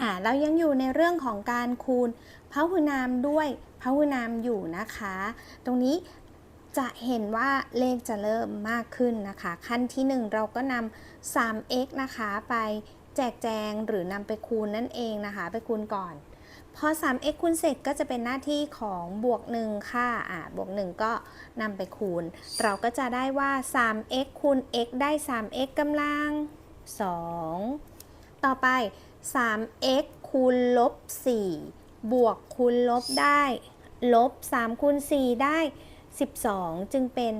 อ่าเรายังอยู่ในเรื่องของการคูณพหุนามด้วยพหุนามอยู่นะคะ ตรงนี้จะเห็นว่าเลขจะเริ่มมากขึ้นนะคะ ขั้นที่ 1 เราก็นำ 3x นะคะไปแจกแจงหรือนำไปคูณนั่นเองนะคะ ไปคูณก่อน พอ 3x คูณเสร็จก็จะเป็นหน้าที่ของบวก 1 ค่ะอ่าบวก 1 ก็นำไปคูณ เราก็จะได้ว่า 3x คูณ x ได้ 3x กำลัง 2 ต่อไป 3x คูณลบ4บวกคูณลบได้ลบ3คูณ4ได้ 12 จึงเป็น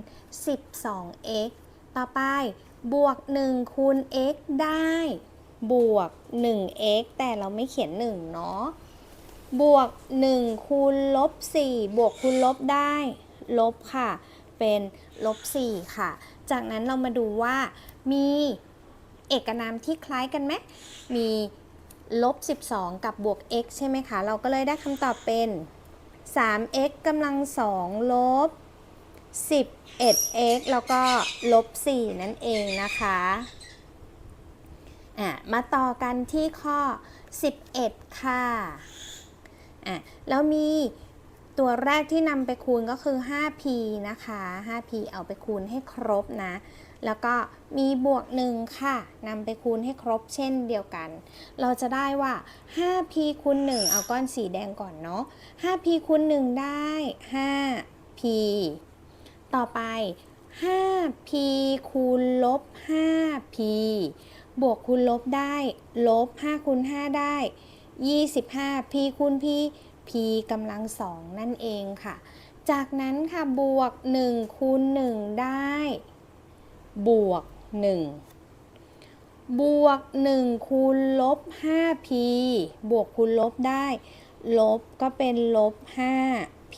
12x ต่อไปบวก 1 คูณ x ได้ บวก 1x แต่เราไม่เขียน 1 เนาะบวก 1 คูณลบ 4 บวกคูณลบได้ ลบค่ะ เป็นลบ 4 ค่ะ จากนั้นเรามาดูว่ามีเอกนามที่คล้ายกันไหมมี ลบ 12 กับบวก x ใช่ไหมคะ เราก็เลยได้คำตอบเป็น 3x กำลัง 2 ลบ 11x แล้วก็ลบ 4 นั่นเองนะคะอะมาต่อกันที่ข้อ 11 ค่ะอะแล้วมี ตัวแรกที่นำไปคูณก็คือ 5p นะคะ 5p เอาไปคูณให้ครบนะ แล้วก็มีบวก 1 ค่ะนำไปคูณให้ครบเช่นเดียวกัน เราจะได้ว่า 5p คูณ 1 เอาก้อนสีแดงก่อนเนาะ 5p คูณ 1 ได้ 5p ต่อไป 5p คูณลบ 5p บวกคูณลบได้ ลบ5คูณ5ได้ 25 p คูณ p p กำลังสองนั่นเองค่ะ จากนั้นค่ะบวก 1 คูณ 1 ได้ บวก 1 บวก 1 คูณลบ 5p บวกคูณลบได้ ลบก็เป็นลบ 5p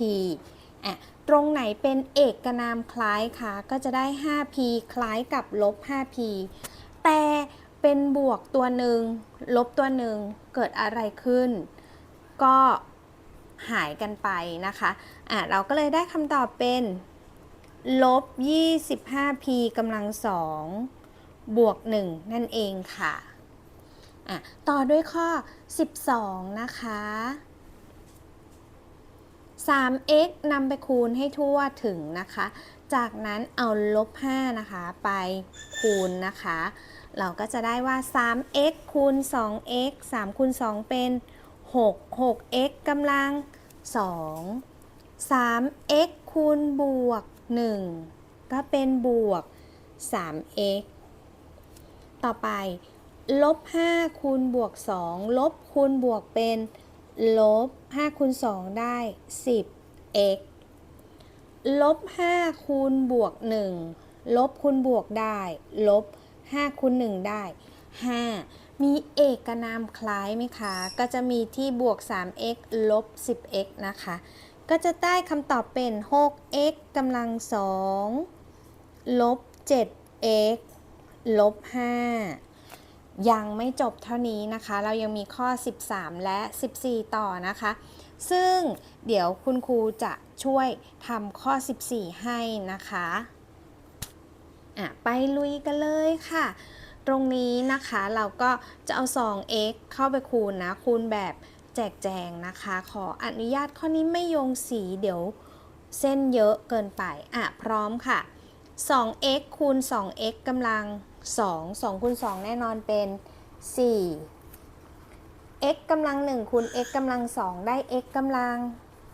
อะตรงไหนเป็นเอกนามคล้ายคะก็จะได้ 5p คล้ายกับลบ 5p แต่เป็นบวกตัวหนึ่งลบตัวหนึ่งเกิดอะไรขึ้น ก็ หายกันไปนะคะอะเราก็เลยได้คำตอบเป็นลบ 25p กำลังสองบวก 1 นั่นเองค่ะอะ ต่อด้วยข้อ 12 นะคะ 3x นำไปคูณให้ทั่วถึงนะคะ จากนั้นเอาลบ 5 นะคะไปคูณนะคะ เราก็จะได้ว่า 3x คูณ 2x 3คูณ 2 เป็น 6 6x กำลัง 2 3x คูณบวก 1 ก็เป็นบวก 3x ต่อไป ลบ 5 คูณบวก 2 ลบคูณบวกเป็น ลบ 5 คูณ 2 ได้ 10x ลบ 5 คูณบวก 1 ลบคูณบวกได้ ลบ 5 คูณ 1 ได้ 5 มีเอกนามคล้ายไหมคะ ก็จะมีที่บวก 3x ลบ 10x นะคะ ก็จะได้คำตอบเป็น 6x กำลัง 2 ลบ 7x ลบ 5 ยังไม่จบเท่านี้นะคะ เรายังมีข้อ 13 และ 14 ต่อนะคะ ซึ่งเดี๋ยวคุณครูจะช่วยทำข้อ 14 ให้นะคะ อะ ไปลุยกันเลยค่ะ รงนี้นะคะเราก็จะเอา 2x เข้าไปคูณนะ คูณแบบแจกแจงนะคะ ขออนุญาตข้อนี้ไม่โยงสีเดี๋ยวเส้นเยอะเกินไป อะ พร้อมค่ะ 2x คูณ 2x กำลัง 2 2คูณ2 แน่นอนเป็น 4 x กำลัง 1คูณ x กำลัง 2 ได้ x กำลัง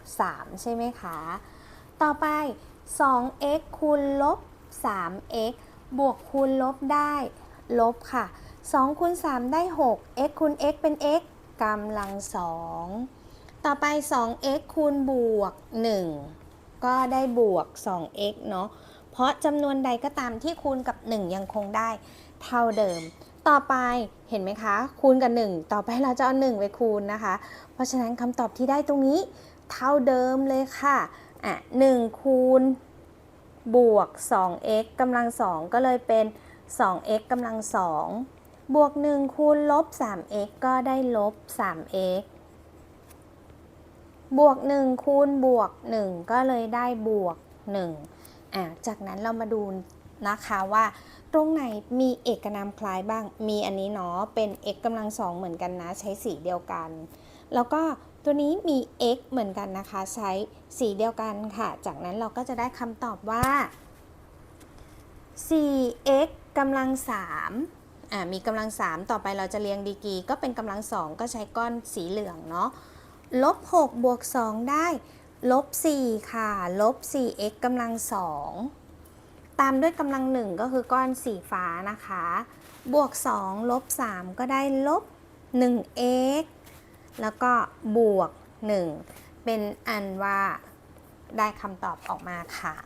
3 ใช่ไหมคะ ต่อไป 2x คูณลบ 3x บวกคูณลบได้ ลบค่ะ2คูณ3ได้ 6 x คูณ x เป็น x กำลัง 2 ต่อไป 2x คูณบวก 1 ก็ได้บวก 2x เนาะ เพราะจำนวนใดก็ตามที่คูณกับ 1 ยังคงได้เท่าเดิม ต่อไปเห็นไหมคะ คูณกับ 1 ต่อไปเราจะเอา 1 ไปคูณนะคะ เพราะฉะนั้นคำตอบที่ได้ตรงนี้เท่าเดิมเลยค่ะ อะ 1 คูณบวก 2x กำลัง 2 ก็เลยเป็น 2x กำลัง2บวก 1 คูณลบ 3x ก็ได้ลบ 3x บวก 1 คูณบวก 1 ก็เลยได้บวก1อะจากนั้นเรามาดูนะคะว่า ตรงไหนมีเอกนามคล้ายบ้าง มีอันนี้เนาะ เป็น x กำลังสองเหมือนกันนะ ใช้สีเดียวกัน แล้วก็ตัวนี้มี x เหมือนกันนะคะ ใช้สีเดียวกันค่ะ จากนั้นเราก็จะได้คำตอบว่า 4x กำลัง3อ่ามมีกำลัง3ต่อไปเราจะเรียงดีกรีก็เป็นกำลัง2ก็ใช้ก้อนสีเหลืองเนาะลบ6บวก2ได้ลบ4ค่ะลบ 4x กำลัง2ตามด้วยกำลัง1ก็คือก้อนสีฟ้านะคะ บวก2ลบ3ก็ได้ลบ 1x แล้วก็บวก 1 เป็นอันว่าได้คำตอบออกมาค่ะ